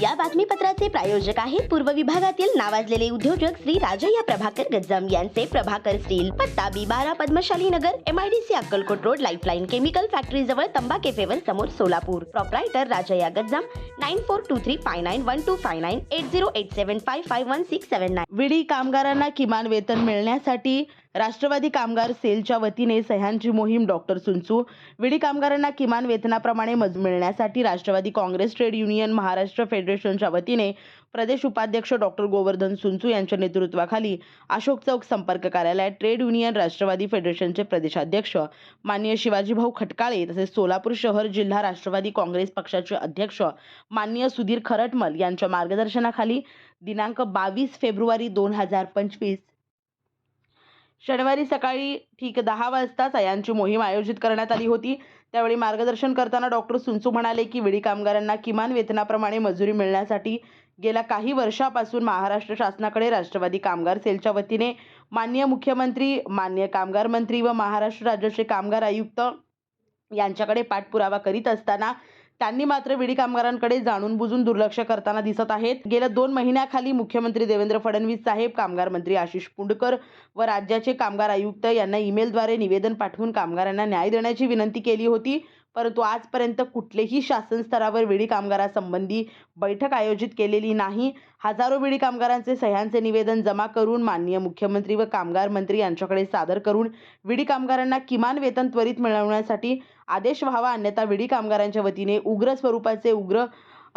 या बातमीपत्राचे प्रायोजक आहेत. पूर्व विभागातील नावाजलेले उद्योजक श्री राजय्या प्रभाकर गज्जम यांचे प्रभाकर स्टील पत्ता बी बारा Padmashali Nagar MIDC Akkalkot road lifeline chemical factory जवळ तंबा केफेवर समोर Solapur. Proprietor Rajayya Gajjam nine four two three five nine one two five nine eight zero eight seven five five one six seven nine विडी कामगारांना किमान वेतन मिळण्यासाठी राष्ट्रवादी कामगार सेलच्या वतीने सह्यांची मोहीम डॉक्टर सुनसू विडी कामगारांना किमान वेतनाप्रमाणे मज मिळण्यासाठी राष्ट्रवादी काँग्रेस ट्रेड युनियन महाराष्ट्र फेडरेशनच्या वतीने प्रदेश उपाध्यक्ष डॉक्टर गोवर्धन सुनसू यांच्या नेतृत्वाखाली अशोक चौक संपर्क कार्यालयात ट्रेड युनियन राष्ट्रवादी फेडरेशनचे प्रदेशाध्यक्ष माननीय शिवाजीभाऊ खटकाळे तसेच सोलापूर शहर जिल्हा राष्ट्रवादी काँग्रेस पक्षाचे अध्यक्ष माननीय सुधीर खरटमल यांच्या मार्गदर्शनाखाली दिनांक बावीस फेब्रुवारी दोन हजार पंचवीस शनिवारी सकाळी ठीक दहा वाजता सयांची मोहीम आयोजित करण्यात आली होती. त्यावेळी मार्गदर्शन करताना डॉक्टर सुनसू म्हणाले की विडी कामगारांना किमान वेतनाप्रमाणे मजुरी मिळण्यासाठी गेल्या काही वर्षापासून महाराष्ट्र शासनाकडे राष्ट्रवादी कामगार सेलच्या वतीने मान्य मुख्यमंत्री मान्य कामगार मंत्री व महाराष्ट्र राज्याचे कामगार आयुक्त यांच्याकडे पाठपुरावा करीत असताना त्यांनी मात्र विडी कामगारांकडे जाणून बुजून दुर्लक्ष करताना दिसत आहेत. गेल्या दोन महिन्याखाली मुख्यमंत्री देवेंद्र फडणवीस साहेब कामगार मंत्री आशिष पुंडकर व राज्याचे कामगार आयुक्त यांना ईमेलद्वारे निवेदन पाठवून कामगारांना न्याय देण्याची विनंती केली होती. परंतु आजपर्यंत कुठलेही शासन स्तरावर विडी कामगारासंबंधी बैठक आयोजित केलेली नाही. हजारो विडी कामगारांचे सह्यांचे निवेदन जमा करून माननीय मुख्यमंत्री व कामगार मंत्री यांच्याकडे सादर करून विडी कामगारांना किमान वेतन त्वरित मिळवण्यासाठी आदेश व्हावा. अन्यथा विडी कामगारांच्या वतीने उग्र स्वरूपाचे उग्र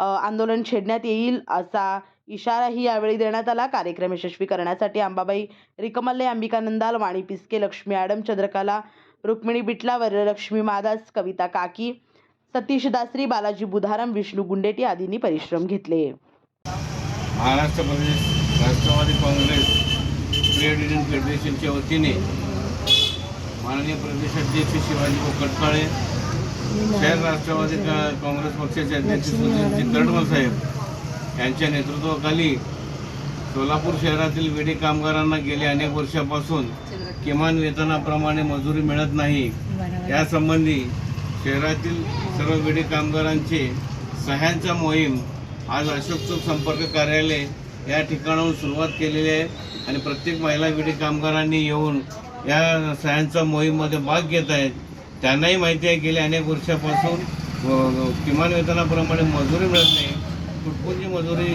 आंदोलन छेडण्यात येईल असा इशाराही यावेळी देण्यात आला. कार्यक्रम यशस्वी करण्यासाठी अंबाबाई रिकमल्ले अंबिका नंदाल वाणी पिस्के लक्ष्मी ॲडम चंद्रकला रुक्मिणी बिटला वरलक्ष्मी मादास कविता काकी सतीश दासरी बालाजी बुधारम विष्णू गुंडेटी आदींनी परिश्रम घेतले. महाराष्ट्र प्रदेश राष्ट्रवादी काँग्रेस ट्रेड युनियन फेडरेशनच्या वतीने माननीय प्रदेशाध्यक्ष शिवाजी कटकाळे शहर राष्ट्रवादी काँग्रेस पक्षाचे अध्यक्ष सुधीरजी कडमल साहेब यांच्या नेतृत्वाखाली सोलापूर शहरातील विडी कामगारांना गेल्या अनेक वर्षापासून किमान वेतनाप्रमाणे मजुरी मिळत नाही. यासंबंधी शहरातील सर्व विडी कामगारांचे सह्यांचा मोहीम आज अशोक चौक संपर्क कार्यालय या ठिकाणाहून सुरुवात केलेली आहे आणि प्रत्येक महिला विडी कामगारांनी येऊन या सह्यांच्या मोहीममध्ये भाग घेत आहेत. त्यांनाही माहिती आहे गेल्या अनेक वर्षापासून किमान वेतनाप्रमाणे मजुरी मिळत नाही. तुटपुंजी मजुरी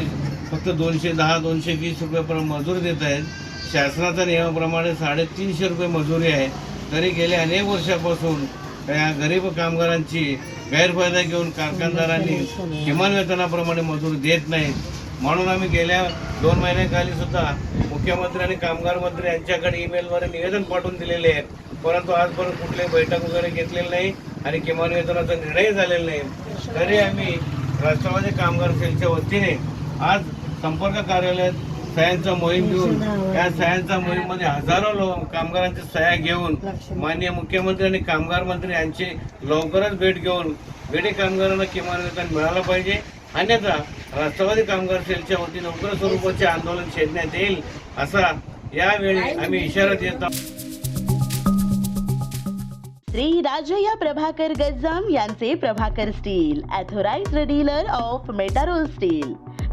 फक्त दोनशे दहा दोनशे वीस रुपयेपर्यंत मजुरी देत आहेत. शासनाच्या नियमाप्रमाणे साडेतीनशे रुपये मजुरी आहे. तरी गेल्या अनेक वर्षापासून या गरीब कामगारांची गैरफायदा घेऊन कारखानदारांनी किमान वेतनाप्रमाणे मजुरी देत नाहीत. म्हणून आम्ही गेल्या दोन महिन्याखाली सुद्धा मुख्यमंत्री आणि कामगार मंत्री यांच्याकडे ईमेलद्वारे निवेदन पाठवून दिलेले आहे परंतु आजपर्यंत कुठलीही बैठक वगैरे घेतलेली नाही आणि किमान वेतनाचा निर्णय झालेला नाही. तरी आम्ही राष्ट्रवादी कामगार सेलच्या वतीने आज संपर्क कार्यालयात सह्यांचा मोहीम घेऊन या सह्यांच्या मोहीममध्ये हजारो लोक कामगारांच्या सह्या घेऊन माननीय मुख्यमंत्री आणि कामगार मंत्री यांची लवकरच भेट घेऊन वेडे कामगारांना किमान वेतन मिळालं पाहिजे. अन्यथा राष्ट्रवादी कामगार सेलच्या वतीने उग्र स्वरूपाचे आंदोलन छेडण्यात येईल असा यावेळी आम्ही इशारा देत आहोत. श्री राजय्या प्रभाकर गज्जाम यांचे Prabhakar steel authorised dealer of Metarol steel.